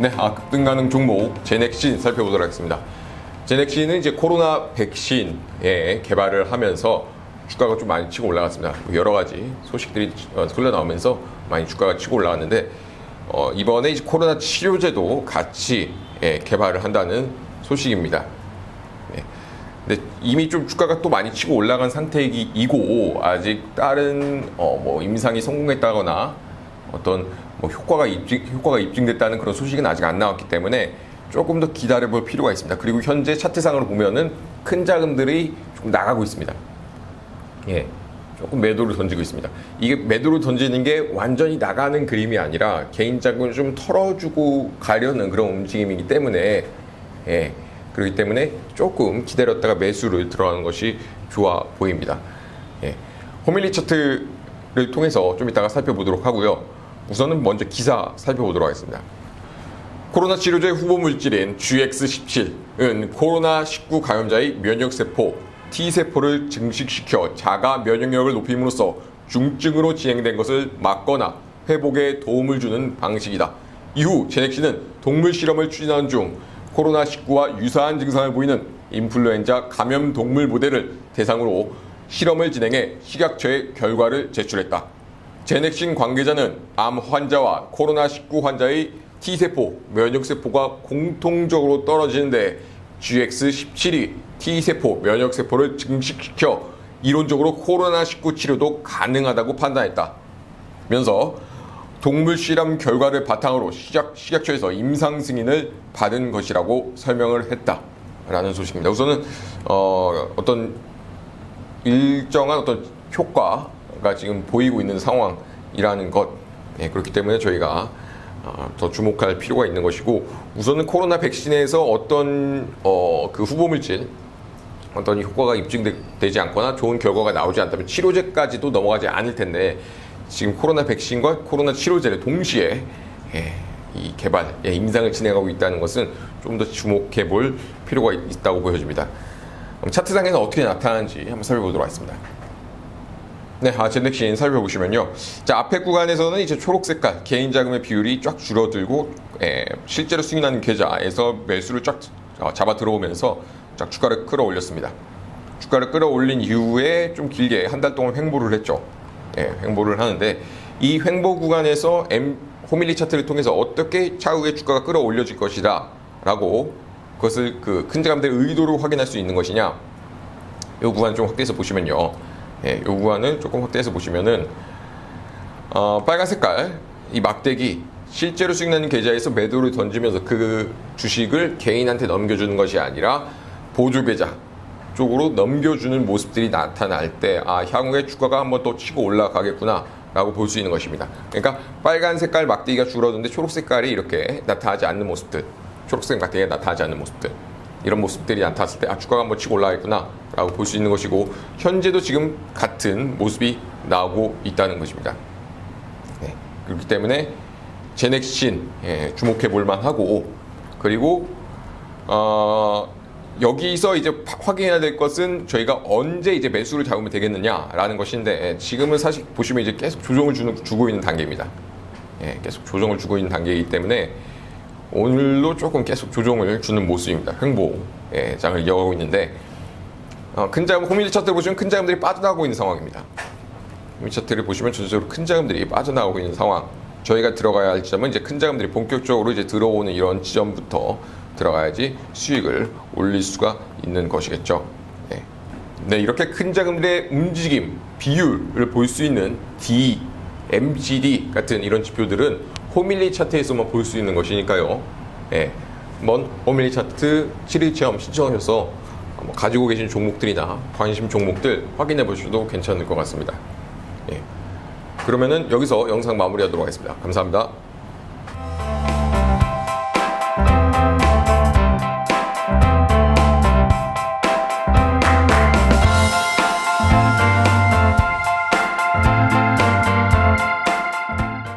네, 아, 급등 가능 종목 제넥신 살펴보도록 하겠습니다. 제넥신은 이제 코로나 백신에 개발을 하면서 주가가 좀 많이 치고 올라갔습니다. 여러 가지 소식들이 어, 흘러나오면서 많이 주가가 치고 올라갔는데 어, 이번에 이제 코로나 치료제도 같이 예, 개발을 한다는 소식입니다. 네. 근데 이미 좀 주가가 또 많이 치고 올라간 상태이고 아직 다른 어, 뭐 임상이 성공했다거나 어떤 뭐 효과가 입증 효과가 입증됐다는 그런 소식은 아직 안 나왔기 때문에 조금 더 기다려볼 필요가 있습니다. 그리고 현재 차트상으로 보면은 큰 자금들이 좀 나가고 있습니다. 예. 조금 매도를 던지고 있습니다. 이게 매도를 던지는 게 완전히 나가는 그림이 아니라 개인 자금을 좀 털어주고 가려는 그런 움직임이기 때문에 예. 그렇기 때문에 조금 기다렸다가 매수를 들어가는 것이 좋아 보입니다. 예. 호밀리 차트를 통해서 좀 이따가 살펴보도록 하고요. 우선은 먼저 기사 살펴보도록 하겠습니다. 코로나 치료제 후보 물질인 GX17은 코로나19 감염자의 면역세포 T세포를 증식시켜 자가 면역력을 높임으로써 중증으로 진행된 것을 막거나 회복에 도움을 주는 방식이다. 이후 제넥시는 동물 실험을 추진하는 중 코로나19와 유사한 증상을 보이는 인플루엔자 감염 동물 모델을 대상으로 실험을 진행해 식약처에 결과를 제출했다. 제넥신 관계자는 암 환자와 코로나19 환자의 T세포, 면역세포가 공통적으로 떨어지는데 GX17이 T세포, 면역세포를 증식시켜 이론적으로 코로나19 치료도 가능하다고 판단했다. 면서 동물 실험 결과를 바탕으로 시작, 식약처에서 임상 승인을 받은 것이라고 설명을 했다. 라는 소식입니다. 우선은 어, 어떤 일정한 어떤 효과 가 지금 보이고 있는 상황이라는 것 예, 그렇기 때문에 저희가 어, 더 주목할 필요가 있는 것이고 우선은 코로나 백신에서 어떤 어, 그 후보 물질 어떤 효과가 입증되지 않거나 좋은 결과가 나오지 않다면 치료제까지도 넘어가지 않을 텐데 지금 코로나 백신과 코로나 치료제를 동시에 예, 이 개발, 예, 임상을 진행하고 있다는 것은 좀 더 주목해 볼 필요가 있- 있다고 보여집니다. 차트상에서 어떻게 나타나는지 한번 살펴보도록 하겠습니다. 네, 아, 젠덱신 살펴보시면요. 자, 앞에 구간에서는 이제 초록 색깔 개인 자금의 비율이 쫙 줄어들고 에, 실제로 승인하는 계좌에서 매수를 쫙 어, 잡아 들어오면서 쫙 주가를 끌어올렸습니다. 주가를 끌어올린 이후에 좀 길게 한 달 동안 횡보를 했죠. 예, 횡보를 하는데 이 횡보 구간에서 M 호밀리 차트를 통해서 어떻게 차후에 주가가 끌어올려질 것이다 라고 그것을 그큰 자금들의 의도로 확인할 수 있는 것이냐 이 구간 좀 확대해서 보시면요. 예, 이 구간을 조금 확대해서 보시면은 어, 빨간 색깔 이 막대기 실제로 수익나는 계좌에서 매도를 던지면서 그 주식을 개인한테 넘겨주는 것이 아니라 보조 계좌 쪽으로 넘겨주는 모습들이 나타날 때 아 향후에 주가가 한번 또 치고 올라가겠구나 라고 볼 수 있는 것입니다. 그러니까 빨간 색깔 막대기가 줄어드는데 초록 색깔이 이렇게 나타나지 않는 모습들 초록색 막대기가 나타나지 않는 모습들 이런 모습들이 나타났을 때 아 주가가 한번 치고 올라가겠구나 라고 볼 수 있는 것이고 현재도 지금 같은 모습이 나오고 있다는 것입니다 네, 그렇기 때문에 제넥신 예, 주목해 볼 만 하고 그리고 어, 여기서 이제 파- 확인해야 될 것은 저희가 언제 이제 매수를 잡으면 되겠느냐라는 것인데 예, 지금은 사실 보시면 이제 계속 조정을 주는, 주고 있는 단계입니다. 예, 계속 조정을 주고 있는 단계이기 때문에 오늘도 조금 계속 조정을 주는 모습입니다. 횡보 예, 장을 이어가고 있는데 어, 큰 자금 호밀리 차트를 보시면 큰 자금들이 빠져나가고 있는 상황입니다. 호밀리 차트를 보시면 전체적으로 큰 자금들이 빠져나가고 있는 상황. 저희가 들어가야 할 지점은 이제 큰 자금들이 본격적으로 이제 들어오는 이런 지점부터 들어가야지 수익을 올릴 수가 있는 것이겠죠. 네. 네, 이렇게 큰 자금들의 움직임, 비율을 볼 수 있는 D, MGD 같은 이런 지표들은 호밀리 차트에서만 볼 수 있는 것이니까요. 예. 한번 호밀리 차트 7일 체험 신청하셔서 뭐 가지고 계신 종목들이나 관심 종목들 확인해 보셔도 괜찮을 것 같습니다. 예. 그러면은 여기서 영상 마무리하도록 하겠습니다. 감사합니다.